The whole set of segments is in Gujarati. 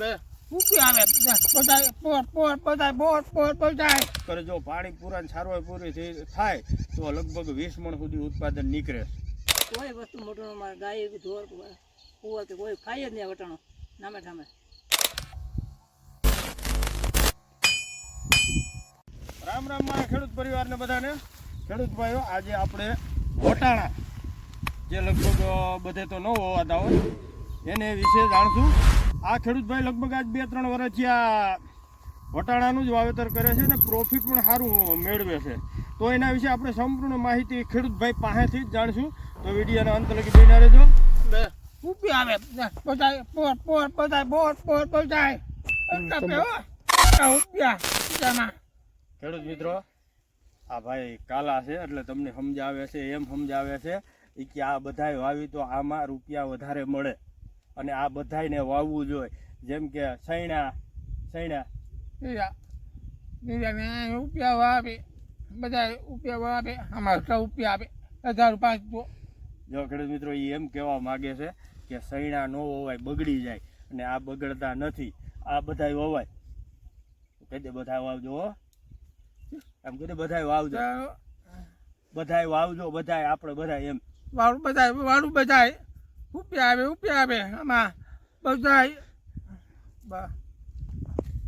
બે ઉપી આવે. બધાય પોટ પોટ બધાય પોટ પોટ બધાય. કરે જો પાણી પૂરા સારવાર પૂરી થઈ થાય તો લગભગ વીસ મણ સુધી ઉત્પાદન નીકળે. કોઈ વસ્તુ મોટું મારે ગાય ઢોર કુવા કે કોઈ ખાય જ નહીં વટાણો નામે ઠામે. રામ રામ મારા ખેડૂત પરિવારને બધાને. ખેડૂત ભાઈઓ આજે આપણે વટાણા જે લગભગ બધે તો ન હોવાતા હોય એને વિશે જાણશું. આ ખેડૂત ભાઈ લગભગ આજ બે ત્રણ વર્ષથી આ વટાણાનું જ વાવેતર કરે છે ને પ્રોફિટ પણ સારું મેળવે છે. તો એના વિશે આપણે સંપૂર્ણ માહિતી ખેડૂત ભાઈ પાસેથી જ જાણશું. તો વિડીયોના અંત લગી બન્યા રહેજો. બે. ઉપી આવે? બધાય પોટ પોટ બધાય પોટ પોટ બધાય. ખેડૂત મિત્રો આ ભાઈ કાલા છે એટલે તમને સમજાવે છે એમ સમજાવે છે. કે આ બધાય વાવી તો આમાં રૂપિયા વધારે મળે. અને આ બધાયને વાવવું જોઈએ. જેમ કે સૈણા સૈણા બીજા બીજા ઉપ્યા વાવે બધાય રૂપિયા વાવે અમારે તો રૂપિયા આપે હજાર પાંચ જો ખેડૂત મિત્રો એ એમ કહેવા માગે છે કે સૈણા ન હોવાય બગડી જાય અને આ બગડતા નથી. આ બધાય હોવાય કહી દે બધાય વાવજો એમ કહી દે બધાય વાવજો. બધાય વાવજો બધાય આપણે બધાય એમ. વાળું બધાય વાળું બધાય. ઉપ્યા આવે ઉપ્યા આવે આમાં બધાય. બસ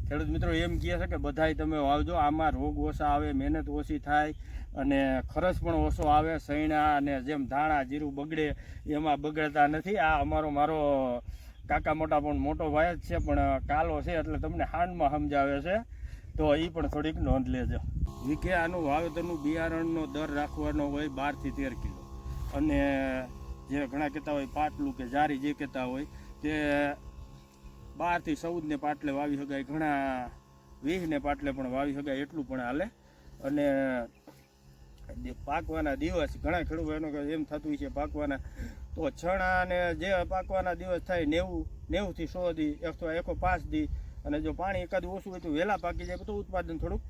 ખેડૂત મિત્રો એમ કહે છે કે બધાય તમે વાવજો, આમાં રોગ ઓછા આવે, મહેનત ઓછી થાય અને ખર્ચ પણ ઓછો આવે સૈણા અને જેમ ધાણા, જીરું બગડે એમાં બગડતા નથી. આ અમારો મારો કાકા મોટા પણ મોટો ભાઈ જ છે, પણ કાલો છે એટલે તમને હાંડમાં સમજાવે છે. તો એ પણ થોડીક નોંધ લેજો. વિકે આનું વાવેતરનું બિયારણનો દર રાખવાનો હોય બારથી તેર કિલો. અને જે ઘણા કહેતા હોય પાટલું કે જારી જે કહેતા હોય, તે બારથી ચૌદને પાટલે વાવી શકાય, ઘણા વીસને પાટલે પણ વાવી શકાય એટલું પણ હાલે. અને પાકવાના દિવસ, ઘણા ખેડૂતો એમ થતું હોય છે, પાકવાના તો છણા ને જે પાકવાના દિવસ થાય નેવું, નેવુંથી સો દી એકસો એકો પાંચ દી, અને જો પાણી એકાદ ઓછું હોય તો વહેલા પાકી જાય, તો ઉત્પાદન થોડુંક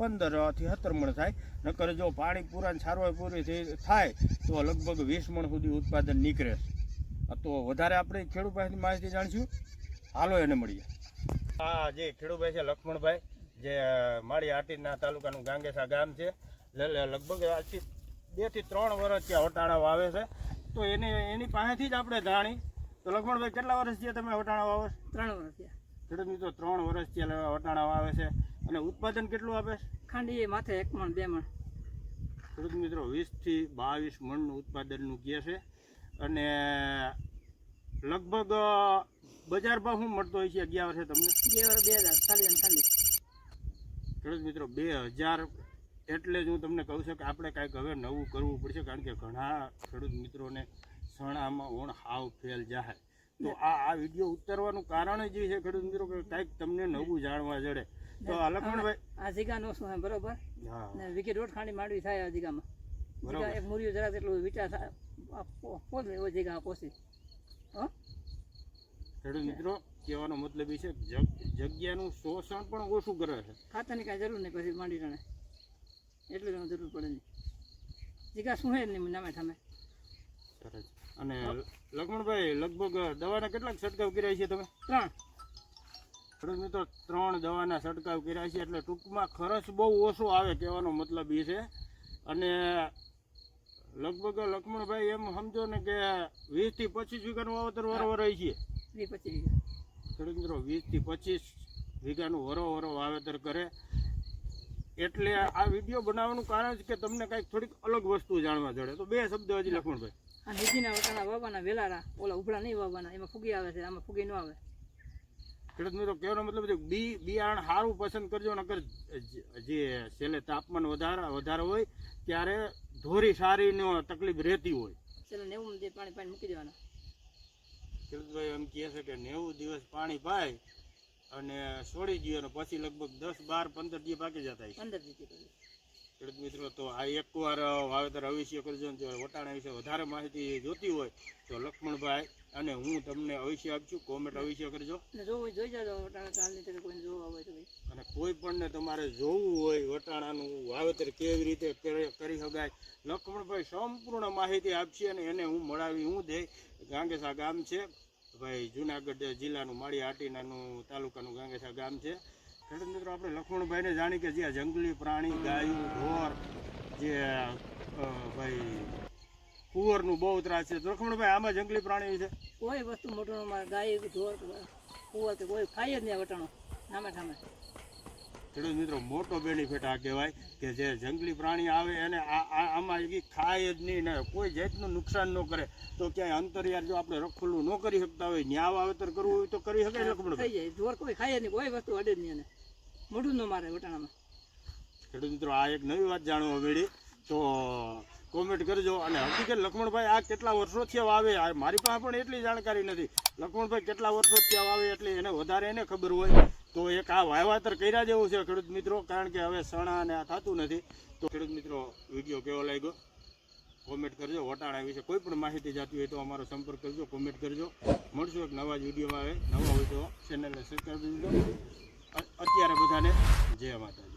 પંદરથી સત્તર મણ થાય. નકર જો પાણી પૂરા સારવાર પૂરી થઈ થાય તો લગભગ વીસ મણ સુધી ઉત્પાદન નીકળે. તો વધારે આપણે ખેડૂત પાસેથી માહિતી જાણીશું. હાલો એને મળીએ. આ જે ખેડૂભાઈ છે લક્ષ્મણભાઈ જે માળી આટીના તાલુકાનું ગાંગેસા ગામ છે. લગભગ આજથી બેથી ત્રણ વર્ષ ત્યાં વટાણા વાવે છે. તો એની એની પાસેથી જ આપણે જાણી. તો લક્ષ્મણભાઈ કેટલા વર્ષ વર્ષથી તમે વટાણા વાવો ત્રણ વર્ષ થયા. ખેડૂત મિત્રો ત્રણ વર્ષથી આ વટાણા વાવે છે. અને ઉત્પાદન કેટલું આપે છે? ખાંડી એ માથે એક મણ બે મણ. ખેડૂત મિત્રો વીસથી બાવીસ મણનું ઉત્પાદનનું કહે છે. અને લગભગ બજાર ભાવ શું મળતો હોય છે અગિયાર વર્ષે તમને? બે વર્ષ બે હજાર ખાલી અને ખાંડી ખેડૂત મિત્રો બે હજાર એટલે જ હું તમને કહું છું કે આપણે કાંઈક હવે નવું કરવું પડશે કારણ કે ઘણા ખેડૂત મિત્રોને સણામાં ઓણ હાવ ફેલ જાય તો આ આ વીડિયો ઉતારવાનું કારણ જ એ છે ખેડૂત મિત્રો કે કાંઈક તમને નવું જાણવા જડે. તો આ શું બરોબર? ને વિકેટ રોડ ખાંડી માંડવી થાય આ જીગામાં. જીગા એક મુરિયો જરાક એટલું વિચાર થાય આ એવો જીગા પોસી. ખેડૂત મિત્રો કહેવાનો મતલબ એ છે જગ્યાનું શોષણ પણ ઓછું કરે છે. ખાતાની કાંઈ જરૂર નહીં પછી માંડી રણે. એટલું તમને જરૂર પડે નહીં. જીગા શું હે નહીં નામે થામે સરસ. અને લક્ષ્મણભાઈ લગભગ દવાના કેટલાક છંટકાવ કર્યા છે તમે? ત્રણ. ખેડૂત મિત્રો ત્રણ દવાના છંટકાવ કર્યા છે એટલે ટૂંકમાં ખર્ચ બહુ ઓછો આવે કહેવાનો મતલબ એ છે. અને લગભગ લક્ષ્મણભાઈ એમ સમજો ને કે વીસથી પચીસ વીઘાનું વાવેતર વરોવર છે. વીસ ખેડૂત મિત્રો વીસથી પચીસ વીઘાનું વરોવરો વાવેતર કરે. એટલે આ વીડિયો બનાવવાનું કારણ છે કે તમને કાંઈક થોડીક અલગ વસ્તુ જાણવા જડે. તો બે શબ્દ હજી લક્ષ્મણભાઈ આ નીતિના વટાણા વાવવાના વેલારા ઓલા ઉભળા નહીં વાવવાના એમાં ફૂગી આવે છે આમાં ફૂગી ન આવે. ખેડૂત મિત્રો કહેવાનો મતલબ છે બી બિયારણ સારું પસંદ કરજો નકર જે છેલ્લે તાપમાન વધારે વધારે હોય ત્યારે ધોરી સારીનો તકલીફ રહેતી હોય. છેલ્લે નેવું દિવસ પાણી પાણી મૂકી દેવાના. ખેડૂતભાઈ એમ કહે છે કે નેવું દિવસ પાણી પાય અને છોડી અને પછી લગભગ દસ બાર પંદર દિવસ પાકી જતા પંદર કરી ખેડૂત મિત્રો તો આ એકવાર વાવેતર અવિષ્ય કરજો જો વટાણા વિશે વધારે માહિતી જોતી હોય તો લક્ષ્મણભાઈ અને હું તમને અવિષ્ય આપશું કોમેન્ટ અવિષ્ય કરજો. જોવું જોઈ જાજો વટાણા જોવા હોય તો અને કોઈ પણને તમારે જોવું હોય વટાણાનું વાવેતર કેવી રીતે કરી શકાય લક્ષ્મણભાઈ સંપૂર્ણ માહિતી આપશે અને એને હું મળાવી હું દે. ગાંગેસા ગામ છે ભાઈ જુનાગઢ જિલ્લાનું માળી હાટીનાનું તાલુકાનું ગાંગેસા ગામ છે. ખેડૂત મિત્રો આપણે લખમણભાઈને જાણી કે જે જંગલી પ્રાણી ગાયું ઢોર જે ભાઈ કુંવરનું બહુ ત્રાસ છે. લખમણભાઈ આમાં જંગલી પ્રાણી છે? કોઈ વસ્તુ મોટું ગાય ઢોર કુંવર કે કોઈ ખાઈ જ નહીં વટાણો. નામે ઠામે. ખેડૂત મિત્રો મોટો બેનિફિટ આ કહેવાય કે જે જંગલી પ્રાણી આવે એને આમાં એ ખાય જ નહીં ને કોઈ જાતનું નુકસાન ન કરે. તો ક્યાંય અંતરિયાળ જો આપણે રખોલું ન કરી શકતા હોય ન્યા વાવેતર કરવું હોય તો કરી શકાય થઈ લક્ષ્મણભાઈ જાય. ઢોર કોઈ ખાય નહીં. કોઈ વસ્તુ અડે જ નહીં એને. મોઢું ન મારે વટાણામાં. ખેડૂત મિત્રો, આ એક નવી વાત જાણવા મળી. તો કોમેન્ટ કરજો અને હકીકત લક્ષ્મણભાઈ આ કેટલા વર્ષોથી વાવે મારી પાસે પણ એટલી જાણકારી નથી. લક્ષ્મણભાઈ કેટલા વર્ષોથી વાવે એટલે એને વધારે એને ખબર હોય. તો એક આ વાયવાતર કર્યા જેવું છે ખેડૂત મિત્રો, કારણ કે હવે સણા અને આ થતું નથી. તો ખેડૂત મિત્રો, વીડિયો કેવો લાગ્યો? કોમેન્ટ કરજો. વટાણા વિશે કોઈ પણ માહિતી જાતી હોય તો અમારો સંપર્ક કરજો. કોમેન્ટ કરજો. મળશું એક નવા જ વિડીયોમાં આવે નવા હોય તો ચેનલને સબસ્ક્રાઈબ કરી અ- અત્યારે બધાને જય માતા